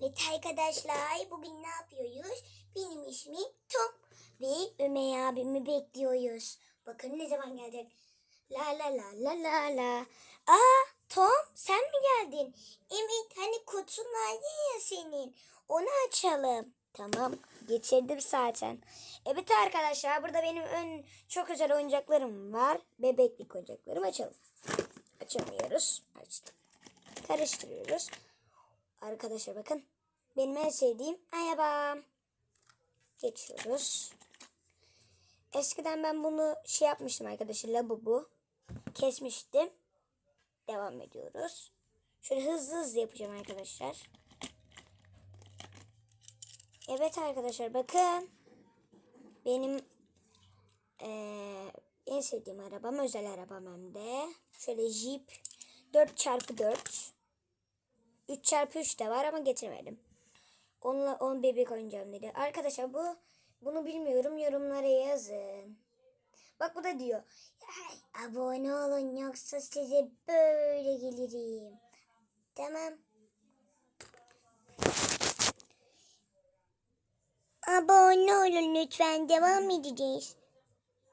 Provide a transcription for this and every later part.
Evet arkadaşlar bugün ne yapıyoruz? Benim ismim Tom ve Ömer abimi bekliyoruz. Bakın ne zaman gelecek. La la la la la la. Aa Tom sen mi geldin? Evet hani kutun vardı ya senin. Onu açalım. Tamam getirdim zaten. Evet arkadaşlar burada benim ön çok özel oyuncaklarım var. Bebeklik oyuncaklarım açalım. Açamıyoruz. Açtım. Karıştırıyoruz. Arkadaşlar bakın. Benim en sevdiğim arabam. Geçiyoruz. Eskiden ben bunu şey yapmıştım arkadaşlar. Labubu. Kesmiştim. Devam ediyoruz. Şöyle hızlı hızlı yapacağım arkadaşlar. Evet arkadaşlar bakın. Benim eee, en sevdiğim arabam. Özel arabam hem de. Şöyle Jeep 4x4. 3 çarpı 3 de var ama getirmedim. Onunla on bebek oynayacağım dedi. Arkadaşlar bu bunu bilmiyorum yorumlara yazın. Bak bu da diyor. "Ay, abone olun yoksa size böyle gelirim. Tamam. Abone olun lütfen devam edeceğiz.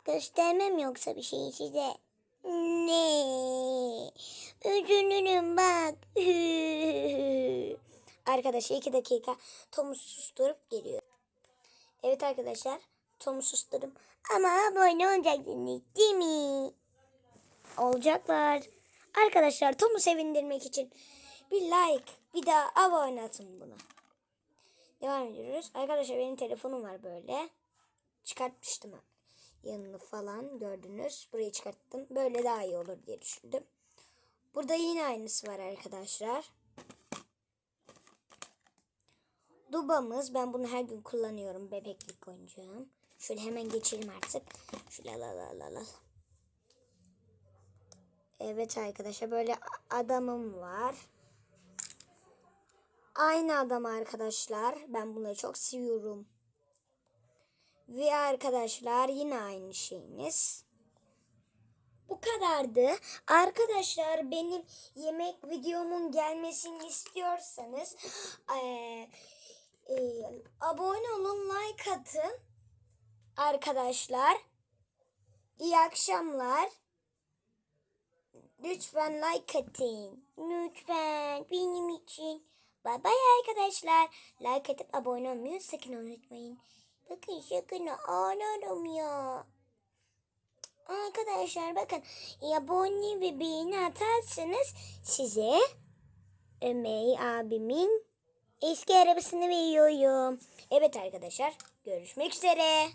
Göstermem yoksa bir şey size. Ne? Üzülürüm bak. Arkadaşlar iki dakika Tom'u susturup geliyor. Evet arkadaşlar Tom'u susturum. Ama abone olacaksınız değil mi? Olacaklar. Arkadaşlar Tom'u sevindirmek için bir like bir daha abone atın buna. Devam ediyoruz. Arkadaşlar benim telefonum var böyle. Çıkartmıştım yanını falan gördünüz. Burayı çıkarttım. Böyle daha iyi olur diye düşündüm. Burada yine aynısı var arkadaşlar. Dubamız. Ben bunu her gün kullanıyorum. Bebeklik oyuncağım. Şöyle hemen geçelim artık. Şöyle la la la la. Evet arkadaşlar böyle adamım var. Aynı adam arkadaşlar. Ben bunları çok seviyorum. Ve arkadaşlar yine aynı şeyiniz. Bu kadardı. Arkadaşlar benim yemek videomun gelmesini istiyorsanız eee, eee, abone olun, like atın. Arkadaşlar iyi akşamlar. Lütfen like atın. Lütfen benim için. Bay bay arkadaşlar. Like atıp abone olmayı sakın unutmayın. Bakın sakın ağlarım ya. Arkadaşlar bakın abone ve beğeni atarsanız size Ömer abimin eski arabasını veriyorum. Evet arkadaşlar görüşmek üzere.